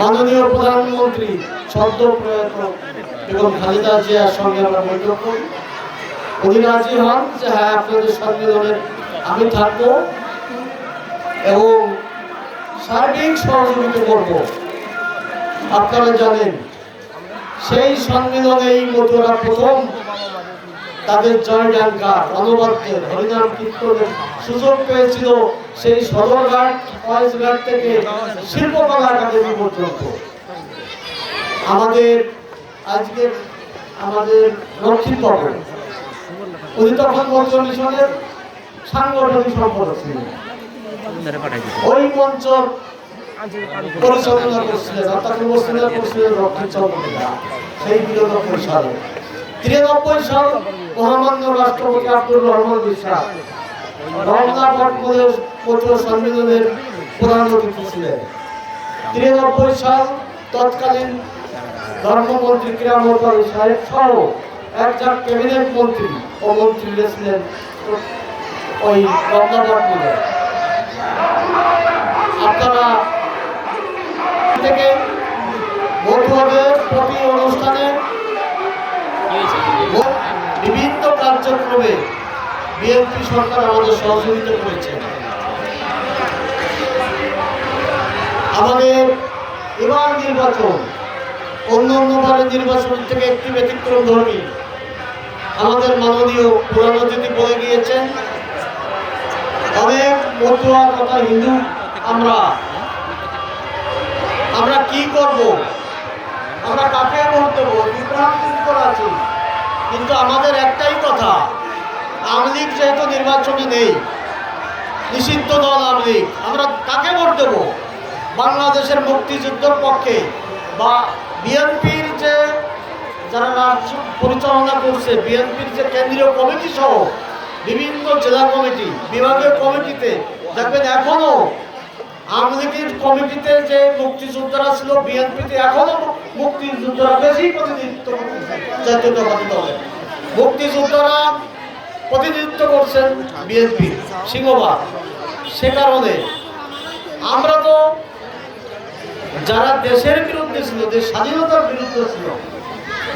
মাননীয় প্রধানমন্ত্রী সদ্য প্রয়াত বেগম খালেদা জিয়ার সঙ্গে আমরা বৈঠক করি। উনি রাজি হন যে হ্যাঁ আপনাদের সম্মেলনে আমি থাকব এবং সার্বিক সহযোগিতা করব। আপনারা জানেন, সেই সম্মেলনেই মধুরা প্রথম তাদের জয়ডাঙ্কার অনুবাদদের হরিনাম কীর্তনের সুযোগ পেয়েছিল। সেই সদরঘাট ফয়েজঘাট থেকে শিল্পকলা একাডেমি পর্যন্ত আমাদের আজকে আমাদের রক্ষিতবাবু উনি মিশনের সাংগঠনিক সম্পাদক ওই মঞ্চ পরিচালনা করছিলেন, অর্থাৎ উপস্থিত করছিলেন সেই বিগত সালে তিরানব্বই সাল মহামান্য রাষ্ট্রপতি আব্দুর রহমান বিশ্বাস পত্র সম্মেলনের প্রধান অতিথি ছিলেন। তিরানব্বই সাল তৎকালীন ধর্মমন্ত্রী ক্রীড়ামন্ত্রী সাহেব সহ একজন ক্যাবিনেট মন্ত্রী ও মন্ত্রীরা ছিলেন ওই ভট্টদের আপনারা থেকে বন্ধুদের প্রতি অনুষ্ঠানে বিভিন্ন কার্যক্রমে বিএনপি সরকার আমাদের সহযোগিতা করেছে। আমাদের এবার নির্বাচন অন্য অন্যবারের নির্বাচন থেকে একটি ব্যতিক্রম ধর্মী। আমাদের মাননীয় অতিথি বলে গিয়েছেন, অনেক মতুয়া কথা হিন্দু আমরা। আমরা কি করব? আমরা কাকে ভোট দেবো? বিভ্রান্তির আছি। কিন্তু আমাদের একটাই কথা, আওয়ামী লীগ যেহেতু নির্বাচনে নেই, নিষিদ্ধ দল আওয়ামী লীগ, আমরা কাকে ভোট দেব? বাংলাদেশের মুক্তিযুদ্ধের পক্ষে বা বিএনপির যে যারা পরিচালনা করছে, বিএনপির যে কেন্দ্রীয় কমিটি সহ বিভিন্ন জেলা কমিটি, বিভাগীয় কমিটিতে দেখবেন এখনও আওয়ামী লীগের কমিটিতে যে মুক্তিযোদ্ধারা ছিল, বিএনপিতে এখনও মুক্তিযোদ্ধারা বেশি প্রতিনিধিত্ব করতেছে, জাতীয়তাবাদী দলে মুক্তিযোদ্ধারা প্রতিনিধিত্ব করছেন বিএনপি সিংহবাদ সে কারণে আমরা তো যারা দেশের বিরুদ্ধে ছিল দেশ স্বাধীনতার বিরুদ্ধে ছিল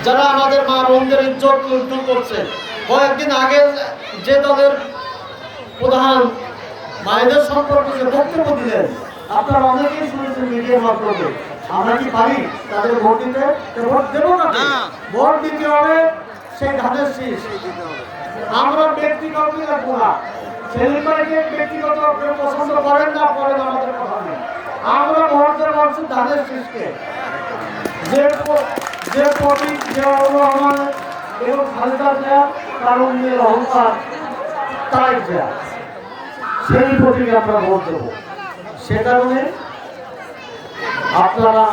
যারা আমাদের মা বোনদের ইজ্জত লুণ্ঠন করছে কয়েকদিন আগে যে দলের প্রধান মায়েদের সম্পর্কে যে বক্তব্য দিলেন আপনারা অনেকেই শুনেছেন মিডিয়ার মাধ্যমে। আমরা কি পারি তাদের ভোট দিতে? ভোট দেবো না ভোট দিতে হবে সেই ধানের শীষ। আমরা ব্যক্তিগত রাখব না। সেলিব্রিটিকে ব্যক্তিগত কেউ পছন্দ করেন না করেন আমাদের কথা নেই আমরা হচ্ছে ধানের শীষকে যে যে যে হলো আমার এবং খালেদা জিয়া, তার উন্নয়নের অহংকার, তাই জিয়া। সেই প্রতীকে আমরা ভোট দেবো। সে কারণে আপনারা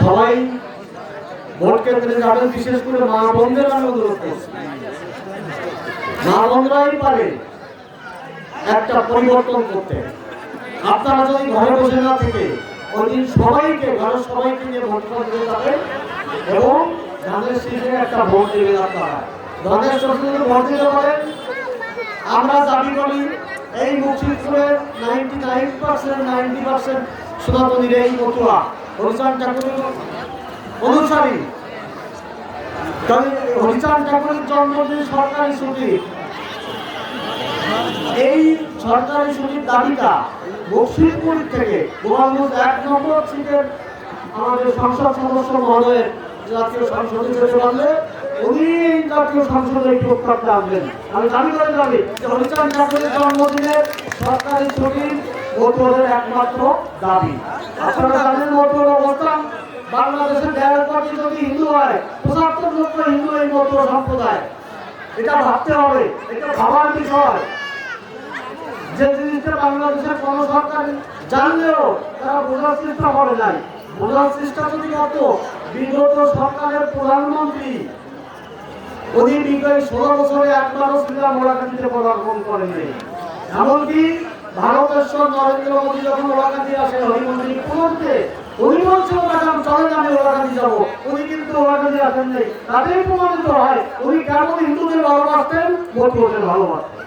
সবাই ভোট কেন্দ্রে যাবেন, বিশেষ করে মা বোনদের আমি মা বোনরাই পারে একটা পরিবর্তন করতে। আপনারা যদি ঘরে বসে না থেকে ওই দিন সবাইকে, ঘরের সবাইকে নিয়ে ভোট করতে যাবেন এবং ধানের শীষে একটা ভোট দেবেন আপনারা। ধানের শীষে ভোট দিতে পারেন, আমরা দাবি করি, এই মুক্তিপুরের ninety nine percent ninety percent সনাতনীর এই মতুয়া। হরিচাঁদ ঠাকুরের অনুসারী। হরিচাঁদ ঠাকুরের জন্মদিন সরকারি ছুটি। এই সরকারি ছুটির দাবিটা বক্সিরপুর থেকে গোপালগঞ্জ এক নম্বর সিটের আমাদের সংসদ সদস্য মহোদয়ের জাতীয় সংসদে যেতে পারলে উনি জাতীয় সংসদে এই প্রস্তাবটা আনবেন। আমি দাবি করে যাবি যে হরিচাঁদ ঠাকুরের জন্মদিনের সরকারি ছুটির মতুয়াদের একমাত্র দাবি। আপনারা জানেন মতুয়ার অবস্থান বাংলাদেশের দেড় কোটি যদি হিন্দু হয়, পঁচাত্তর লক্ষ হিন্দু এই মতুয়া সম্প্রদায়। এটা ভাবতে হবে, এটা ভাবার বিষয়। যে জিনিসটা বাংলাদেশের কোন সরকার জানলেও তারা বোঝার চেষ্টা করে নাই। বোঝার চেষ্টা যদি কত বিগত সরকারের প্রধানমন্ত্রী, উনি বিগত ষোলো বছরে একবারও শ্রীরাম মোড়াকান্দিতে পদার্পণ করেননি। এমনকি ভারতেশ্বর নরেন্দ্র মোদী যখন ওলাকান্দি আসে হরিমন্দির পুনর্তে উনি বলছিল ম্যাডাম হিন্দুদের ভালোবাসতেন মতুয়াদের ভালোবাসতেন।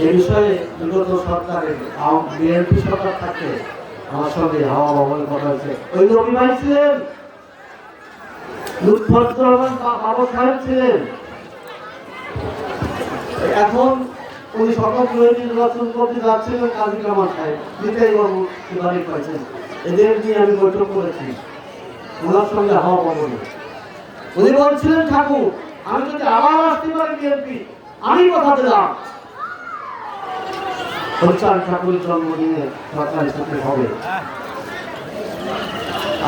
এই বিষয়ে বিগত সরকারের বিএনপি সরকার থাকতে আমার সঙ্গে হাওয়া কথা হয়েছে। ওই ছিলেন বাবু এদের আমি বৈঠক ঠাকুর, আমি যদি আবার আসতে পারি বিএনপি, আমি কথা দিলাম হরিচাঁদ ঠাকুরের জন্মদিনে সরকারি ছুটি হবে।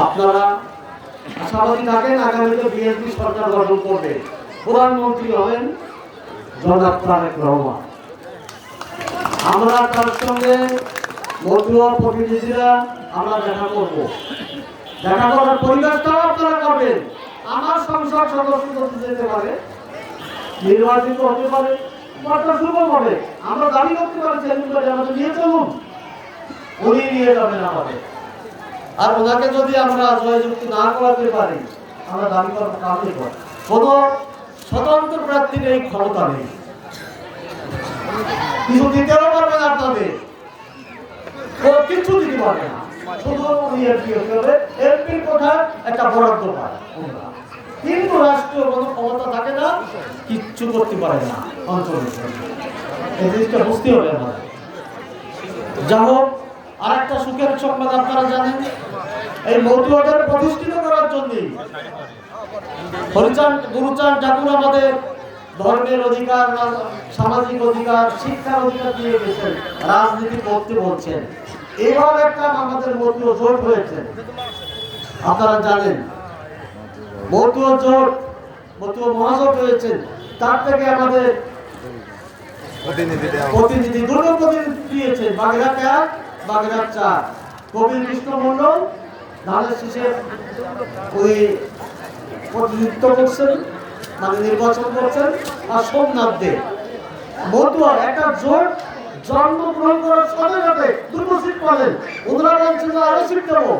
আপনারা আশাবাদী থাকেন, আগামীতে বিএনপি সরকার গঠন করবে। প্রধানমন্ত্রী হবেন জনাব তারেক রহমান। আমরা তার সঙ্গে মতুয়া প্রতিনিধিরা আমরা দেখা করব। দেখা করার পরিবেশটাও আপনারা করবেন। আমার সংসদ সদস্য যেতে পারে, নির্বাচিত হতে পারে। বার্তা শুরু হবে আমরা দাবি করতে পারি করে আমাদের নিয়ে চলুন। উনি নিয়ে যাবেন আমাদের। আর ওনাকে যদি আমরা জয়যুক্ত না করাতে পারি, আমরা দাবি করব কাউকে কর কোনো স্বতন্ত্র প্রার্থীর এই ক্ষমতা নেই। কিছু দিতেও পারবে না আপনাদের কিছু দিতে পারবে না। কিন্তু রাষ্ট্রীয় কোনো ক্ষমতা থাকে না, কিচ্ছু করতে পারে না। অঞ্চলের এই জিনিসটা বুঝতে হবে আপনারা জানেন, এই মৌতুয়াদের প্রতিষ্ঠিত করার জন্য হরিচাঁদ, গুরুচাঁদ ঠাকুর আমাদের ধর্মের অধিকার, সামাজিক অধিকার, শিক্ষার অধিকার দিয়ে গেছেন, রাজনীতি করতে বলছেন। এবার একটা আমাদের মতুয় জোট হয়েছে। আপনারা জানেন, মতুয় জোট, মতুয় মহাজোট হয়েছেন। তার থেকে আমাদের প্রতিনিধি দুটো প্রতিনিধি দিয়েছে বাগেরহাট এক, বাগেরহাট চার। কবির কৃষ্ণ মন্ডল, ধানের শীষের ওই প্রতিনিধিত্ব করছেন মানে নির্বাচন করছেন, আর সোমনাথ দে। মতুয়া, একটা জোট জন্মগ্রহণ করার সাথে সাথে দুটো সিট ওনারা বলছেন আরও সিট দেবো।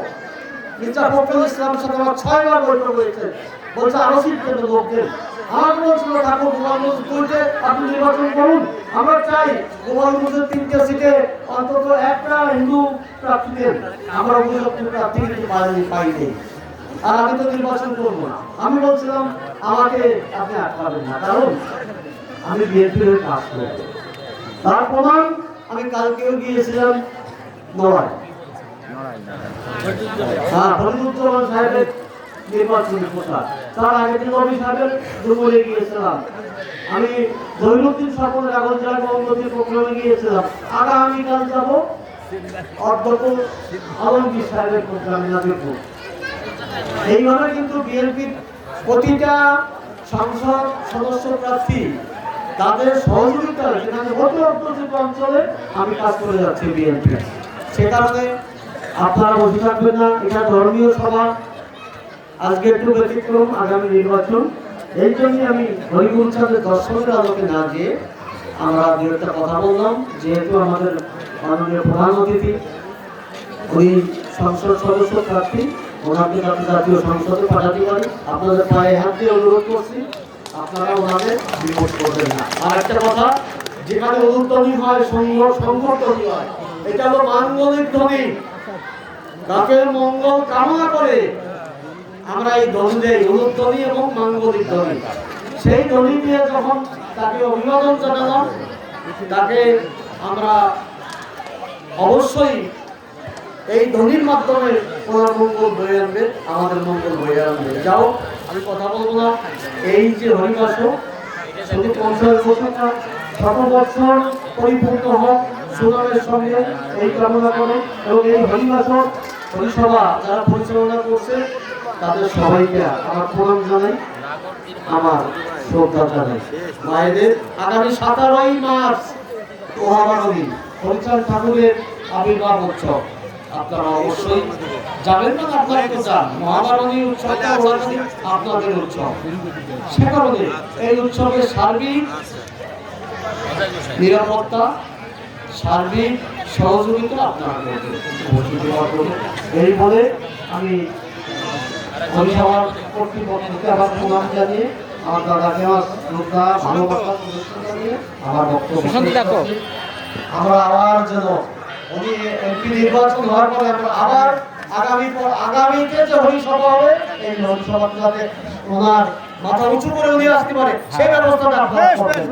মির্জা ফখরুল ইসলামের সাথে আমার ছয়বার বৈঠক হয়েছে। বলছে, আরও সিট দেবে লোকদের আমাকে বলছিল ঠাকুর গোপালগঞ্জ দুইটে আপনি নির্বাচন করুন, আমরা চাই গোপালগঞ্জের তিনটে সিটে অন্তত একটা হিন্দু প্রার্থী দেন আমরা উপযুক্ত প্রার্থী কিন্তু পাইনি আর আমি তো নির্বাচন করব না। আমি বলছিলাম, আমাকে আপনি আটকাবেন না। কারণ আমি বিএনপির হয়ে কাজ করব তার প্রমাণ, আমি কালকেও গিয়েছিলাম নড়াই হ্যাঁ হরিদুজ্জামান সাহেবের নির্বাচনী প্রচার। তার আগে দিন রবি সাহেবের দুপুরে গিয়েছিলাম। আমি জৈনুদ্দিন সকল রাগল জয় মোহাম্মদীর প্রোগ্রামে গিয়েছিলাম। আগামীকাল যাব অধ্যক্ষ আলমগীর সাহেবের প্রোগ্রামে নাজিরপুর এইভাবে কিন্তু বিএনপির প্রতিটা সংসদ, সদস্য, প্রার্থী তাদের সহযোগিতা যেখানে অতি অধ্যুষিত অঞ্চলে আমি কাজ করে যাচ্ছি বিএনপি। সে কারণে আপনারা বসে থাকবেন না। এটা ধর্মীয় সভা। আজকে একটু ব্যতিক্রম আগামী নির্বাচন। এই জন্য আমি হরিগুল চাঁদের দর্শনের আলোকে না যেয়ে আমরা দু একটা কথা বললাম। যেহেতু আমাদের মাননীয় প্রধান অতিথি ওই সংসদ সদস্য প্রার্থী, ওনাকে যাতে জাতীয় সংসদে পাঠাতে পারি। আপনাদের পায়ে হাত দিয়ে অনুরোধ করছি আপনারা ওনাদের রিপোর্ট করবেন না। আর একটা কথা, যেখানে অনুধ্বনি হয়, সংঘ সংঘর্ধনি হয়, এটা হলো মাঙ্গলিক ধ্বনি। গাছের মঙ্গল কামনা করে আমরা এই ধ্বনি দেই অনুধ্বনি এবং মাঙ্গলিক ধ্বনি সেই ধ্বনি দিয়ে যখন তাকে অভিবাদন জানালাম, তাকে আমরা অবশ্যই এই ধ্বনির মাধ্যমে ওনার মঙ্গল বয়ে আনবে, আমাদের মঙ্গল বয়ে আনবে। যাও আমি কথা বলব না। এই যে হরিবাস বছর শত বছর পরিপূর্ণ হোক সুনামের সঙ্গে এই কামনা করে। এবং এই হরিবাস পরিসভা যারা পরিচালনা করছে তাদের সবাইকে আমার প্রণাম জানাই। আমার শ্রদ্ধা জানাই। মায়েদের আগামী সতেরোই মার্চ মহামানবী হরিচাঁদ ঠাকুরের আবির্ভাব উৎসব। আপনারা অবশ্যই যাবেন না, আপনারা তো যান। মহাবারণী উৎসবটা আপনাদের উৎসব। সে কারণে এই উৎসবে সার্বিক নিরাপত্তা, সার্বিক সহযোগিতা আপনারা করবেন। এই বলে আমি আমি সবার কর্তৃপক্ষকে আবার প্রণাম জানিয়ে আমার দাদাকে আমার শ্রদ্ধা ভালোবাসা শুভেচ্ছা জানিয়ে আমার বক্তব্য আমরা আবার যেন উনি এমপি নির্বাচন হওয়ার পরে আমরা আবার আগামী পর আগামীতে যে হরিসভা হবে এই ওনার মাথা উঁচু করে উনি আসতে পারে সেই ব্যবস্থাটা আপনারা করবেন।